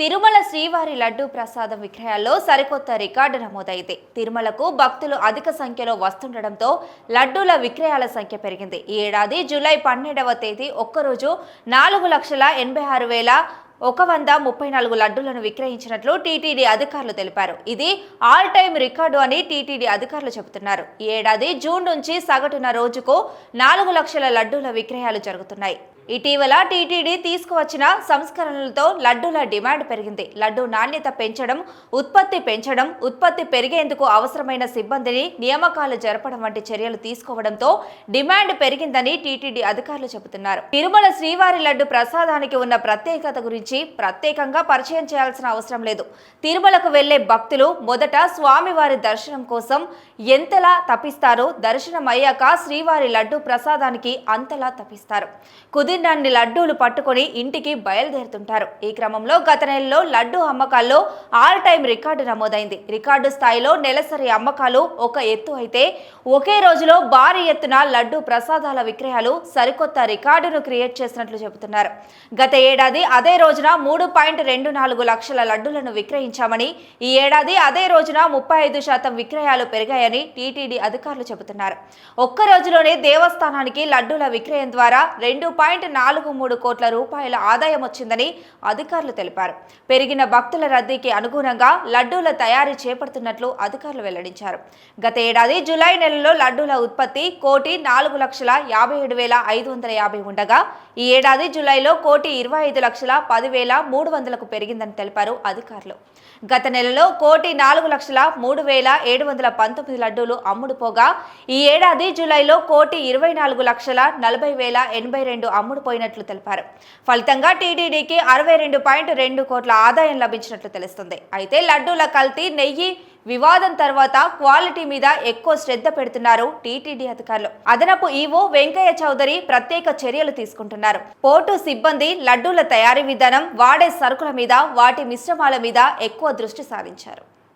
తిరుమల శ్రీవారి లడ్డూ ప్రసాదం విక్రయాల్లో సరికొత్త రికార్డు నమోదైంది. తిరుమలకు భక్తులు అధిక సంఖ్యలో వస్తుండటంతో లడ్డూల విక్రయాల సంఖ్య పెరిగింది. ఈ ఏడాది జూలై పన్నెండవ తేదీ ఒక్కరోజు నాలుగు లక్షల ఎనభై ఆరు వేల ఒక వంద ముప్పై నాలుగు లడ్డూలను విక్రయించినట్లు టీటీడీ అధికారులు తెలిపారు. ఇది ఆల్ టైమ్ రికార్డు అని టీటీడీ అధికారులు చెబుతున్నారు. ఈ ఏడాది జూన్ నుంచి సగటున రోజుకు నాలుగు లక్షల లడ్డూల విక్రయాలు జరుగుతున్నాయి. ఇటీవల టీటీడీ తీసుకువచ్చిన సంస్కరణలతో లడ్డూల డిమాండ్ పెరిగింది. లడ్డూ నాణ్యత పెంచడం ఉత్పత్తి పెంచడం ఉత్పత్తి పెరిగేందుకు అవసరమైన సిబ్బందిని నియామకాలు జరపడం వంటి చర్యలు తీసుకోవడంతో డిమాండ్ పెరిగిందని టీటీడీ అధికారులు చెబుతున్నారు. తిరుమల శ్రీవారి లడ్డు ప్రసాదానికి ఉన్న ప్రత్యేకత గురించి ప్రత్యేకంగా పరిచయం చేయాల్సిన అవసరం లేదు. తిరుమలకు వెళ్ళే భక్తులు మొదట స్వామివారి దర్శనం కోసం ఎంతలా తప్పిస్తారో దర్శనం అయ్యాక శ్రీవారి లడ్డు ప్రసాదానికి అంతలా తప్పిస్తారు. కుదిరినన్ని లడ్డూలు పట్టుకొని ఇంటికి బయలుదేరుతుంటారు. ఈ క్రమంలో గత నెలలో లడ్డూ అమ్మకాల్లో ఆల్ టైం రికార్డు నమోదైంది. రికార్డు స్థాయిలో నెలసరి అమ్మకాలు ఒక ఎత్తు అయితే ఒకే రోజులో భారీ ఎత్తున లడ్డూ ప్రసాదాల విక్రయాలు సరికొత్త రికార్డును క్రియేట్ చేసినట్లు చెబుతున్నారు. గత ఏడాది అదే రోజున మూడు పాయింట్ రెండు నాలుగు లక్షల లడ్డూలను విక్రయించామని ఈ ఏడాది అదే రోజున ముప్పై ఐదు శాతం విక్రయాలు పెరిగాయని టీటీడీ అధికారులు చెబుతున్నారు. ఒక్క రోజులోనే దేవస్థానానికి లడ్డూల విక్రయం ద్వారా రెండు పాయింట్ నాలుగు మూడు కోట్ల రూపాయల ఆదాయం వచ్చిందని అధికారులు తెలిపారు. పెరిగిన భక్తుల రద్దీకి అనుగుణంగా లడ్డూల తయారీ చేపడుతున్నట్లు అధికారులు వెల్లడించారు. గత ఏడాది జూలై నెలలో లడ్డూల ఉత్పత్తి కోటి నాలుగు లక్షల యాభై ఏడు వేల ఐదు వందల యాభై ఉండగా ఈ ఏడాది జూలైలో కోటి ఇరవై ఐదు లక్షల పదివేల మూడు వందలకు పెరిగిందని తెలిపారు అధికారులు. గత నెలలో కోటి నాలుగు లక్షల మూడు వేల ఏడు వందల పంతొమ్మిది లడ్డూలు అమ్ముడుపోగా ఈ ఏడాది జూలైలో కోటి ఇరవై నాలుగు లక్షల నలభై వేల ఎనభై రెండు అమ్ముడుపోయినట్లు తెలిపారు. ఫలితంగా టీటీడీకి అరవై రెండు పాయింట్ రెండు కోట్ల ఆదాయం లభించినట్లు తెలుస్తుంది. అయితే లడ్డూల కల్తీ నెయ్యి వివాదం తర్వాత క్వాలిటీ మీద ఎక్కువ శ్రద్ధ పెడుతున్నారు టీటీడీ అధికారులు. అదనపు ఈవో వెంకయ్య చౌదరి ప్రత్యేక చర్యలు తీసుకుంటున్నారు. పోర్టు సిబ్బంది లడ్డూల తయారీ విధానం వాడే సరుకుల మీద వాటి మిశ్రమాల మీద ఎక్కువ దృష్టి సారించారు.